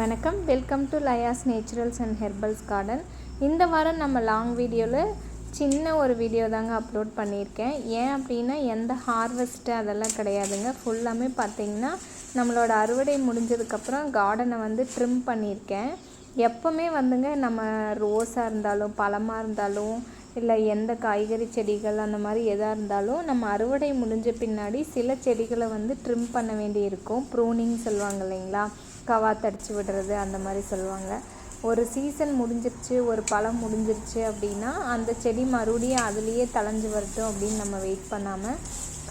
வணக்கம். Welcome to Laya's naturals and herbals garden இந்த வாரம் நம்ம லாங் வீடியோவில் சின்ன ஒரு வீடியோ தாங்க அப்லோட் பண்ணியிருக்கேன். ஏன் அப்படின்னா எந்த ஹார்வெஸ்ட்டு அதெல்லாம் கிடையாதுங்க. ஃபுல்லாமே பார்த்திங்கன்னா நம்மளோட அறுவடை முடிஞ்சதுக்கப்புறம் கார்டனை வந்து ட்ரிம் பண்ணியிருக்கேன். எப்போவுமே வந்துங்க நம்ம ரோஸாக இருந்தாலும் பழமாக இருந்தாலும் இல்லை எந்த காய்கறி செடிகள் அந்த மாதிரி எதாக இருந்தாலும் நம்ம அறுவடை முடிஞ்ச பின்னாடி சில செடிகளை வந்து ட்ரிம் பண்ண வேண்டி இருக்கும் ப்ரூனிங் சொல்லுவாங்க இல்லைங்களா? கவாத்தடிச்சு விடுறது அந்த மாதிரி சொல்லுவாங்க. ஒரு சீசன் முடிஞ்சிருச்சு ஒரு பழம் முடிஞ்சிருச்சு அப்படின்னா அந்த செடி மறுபடியும் அதுலேயே தளைஞ்சு வரட்டும் அப்படின்னு நம்ம வெயிட் பண்ணாமல்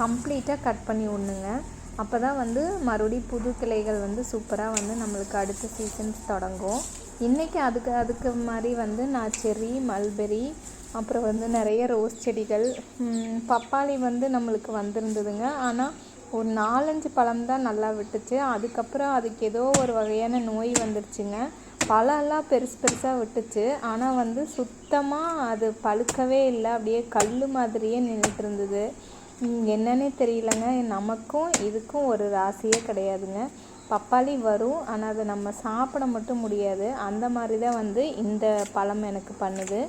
கம்ப்ளீட்டாக கட் பண்ணி விடணுங்க அப்போ தான் வந்து மறுபடியும் புது கிளைகள் வந்து சூப்பராக வந்து நம்மளுக்கு அடுத்த சீசன்ஸ் தொடங்கும். இன்றைக்கி அதுக்கு அதுக்கு மாதிரி வந்து நான் செரி மல்பெரி அப்புறம் வந்து நிறைய ரோஸ் செடிகள் பப்பாளி வந்து நம்மளுக்கு வந்திருந்ததுங்க. ஆனால் ஒரு நாலஞ்சு பழம் தான் நல்லா விட்டுச்சு. அதுக்கப்புறம் அதுக்கு ஏதோ ஒரு வகையான நோய் வந்துடுச்சுங்க பழம்லாம் பெருசு பெருசாக விட்டுச்சு. ஆனால் வந்து சுத்தமாக அது பழுக்கவே இல்லை. அப்படியே கல் மாதிரியே நின்றுட்டு இருந்தது. என்னன்னே தெரியலங்க. நமக்கும் இதுக்கும் ஒரு ராசியே கிடையாதுங்க. பப்பாளி வரும். ஆனால் அதை நம்ம சாப்பிட மட்டும் முடியாது. அந்த மாதிரி தான் வந்து இந்த பழம் எனக்கு பண்ணுது.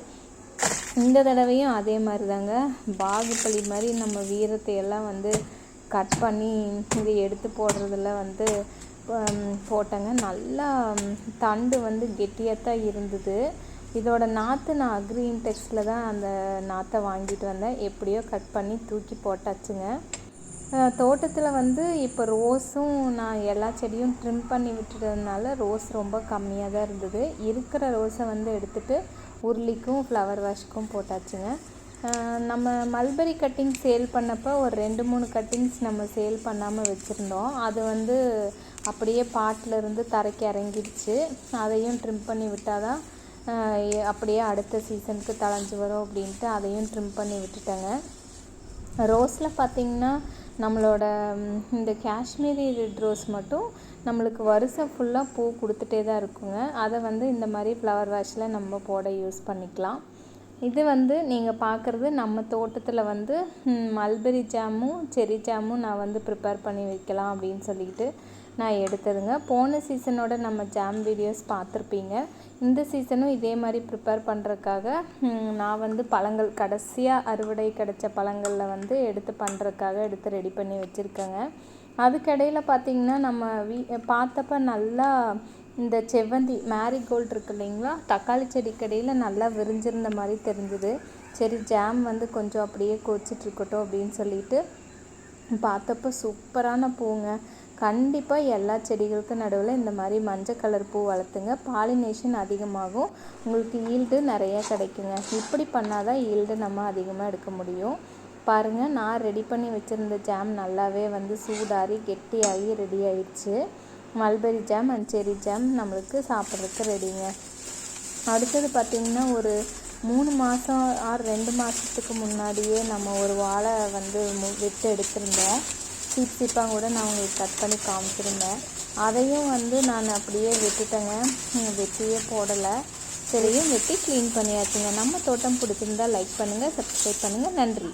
இந்த தடவையும் அதே மாதிரி தாங்க. பாகுபலி மாதிரி நம்ம வீரத்தை எல்லாம் வந்து கட் பண்ணி இதை எடுத்து போடுறதுல வந்து போட்டேங்க. நல்லா தண்டு வந்து கெட்டியாக தான் இருந்தது. இதோட நாற்று நான் அக்ரீன் டெக்ஸ்டில் தான் அந்த நாற்றை வாங்கிட்டு வந்தேன். எப்படியோ கட் பண்ணி தூக்கி போட்டாச்சுங்க. தோட்டத்தில் வந்து இப்போ ரோஸும் நான் எல்லா செடியும் ட்ரிம் பண்ணி விட்டுறதுனால ரோஸ் ரொம்ப கம்மியாக தான் இருந்தது. இருக்கிற ரோஸை வந்து எடுத்துகிட்டு உருளிக்கும் ஃப்ளவர் வாஷ்க்கும் போட்டாச்சுங்க. நம்ம மல்பெரி கட்டிங் சேல் பண்ணப்போ ஒரு ரெண்டு மூணு கட்டிங்ஸ் நம்ம சேல் பண்ணாமல் வச்சுருந்தோம். அது வந்து அப்படியே பாட்டிலருந்து தரைக்கு இறங்கிடுச்சு. அதையும் ட்ரிம் பண்ணி விட்டால் தான் அப்படியே அடுத்த சீசனுக்கு தளைஞ்சு வரும் அப்படின்ட்டு அதையும் ட்ரிம் பண்ணி விட்டுட்டேங்க. ரோஸில் பார்த்திங்கன்னா நம்மளோட இந்த காஷ்மீரி ரெட் ரோஸ் மட்டும் நம்மளுக்கு வருஷம் ஃபுல்லாக பூ கொடுத்துட்டே தான் இருக்குங்க. அதை வந்து இந்த மாதிரி ஃப்ளவர் வாஷில் நம்ம போட யூஸ் பண்ணிக்கலாம். இது வந்து நீங்கள் பார்க்குறது நம்ம தோட்டத்தில் வந்து மல்பெரி ஜாமும் செரி ஜாமும் நான் வந்து ப்ரிப்பேர் பண்ணி வைக்கலாம் அப்படின்னு சொல்லிட்டு நான் எடுத்ததுங்க. போன சீசனோட நம்ம ஜாம் வீடியோஸ் பார்த்துருப்பீங்க. இந்த சீசனும் இதே மாதிரி ப்ரிப்பேர் பண்ணுறதுக்காக நான் வந்து பழங்கள் கடைசியாக அறுவடை கிடச்ச பழங்களில் வந்து எடுத்து பண்ணுறதுக்காக எடுத்து ரெடி பண்ணி வச்சுருக்கேங்க. அதுக்கடையில் பார்த்திங்கன்னா நம்ம வீ பார்த்தப்ப நல்லா இந்த செவ்வந்தி மேரிகோல்டு இருக்கு இல்லைங்களா? தக்காளி செடி கடையில் நல்லா விரிஞ்சிருந்த மாதிரி தெரிஞ்சுது. சரி ஜாம் வந்து கொஞ்சம் அப்படியே கொச்சிட்ருக்கட்டும் அப்படின்னு சொல்லிட்டு பார்த்தப்போ சூப்பரான பூங்க. கண்டிப்பாக எல்லா செடிகளுக்கும் நடுவில் இந்த மாதிரி மஞ்சள் கலர் பூ வளர்த்துங்க. பாலினேஷன் அதிகமாகும். உங்களுக்கு ஈல்டு நிறையா கிடைக்குங்க. இப்படி பண்ணால் தான் ஈல்டு நம்ம அதிகமாக எடுக்க முடியும். பாருங்கள் நான் ரெடி பண்ணி வச்சுருந்த ஜாம் நல்லாவே வந்து சூடாகி கெட்டியாகி ரெடி ஆயிடுச்சு. Mulberry jam and cherry jam நம்மளுக்கு சாப்பிட்றதுக்கு ரெடிங்க அடுத்தது பார்த்திங்கன்னா ஒரு மூணு மாதம் ஆறு ரெண்டு மாதத்துக்கு முன்னாடியே நம்ம ஒரு வாழை வந்து விட்டு எடுத்திருந்தோம் சீப் சீப்பாக கூட நான் உங்களுக்கு கட் பண்ணி காமிச்சிருந்தேன். அதையும் வந்து நான் அப்படியே விட்டுட்டேங்க. வெட்டியே போடலை. சரியும் வெட்டி க்ளீன் பண்ணியாச்சுங்க. நம்ம தோட்டம் பிடிச்சிருந்தா லைக் பண்ணுங்கள் சப்ஸ்கிரைப் பண்ணுங்கள் நன்றி.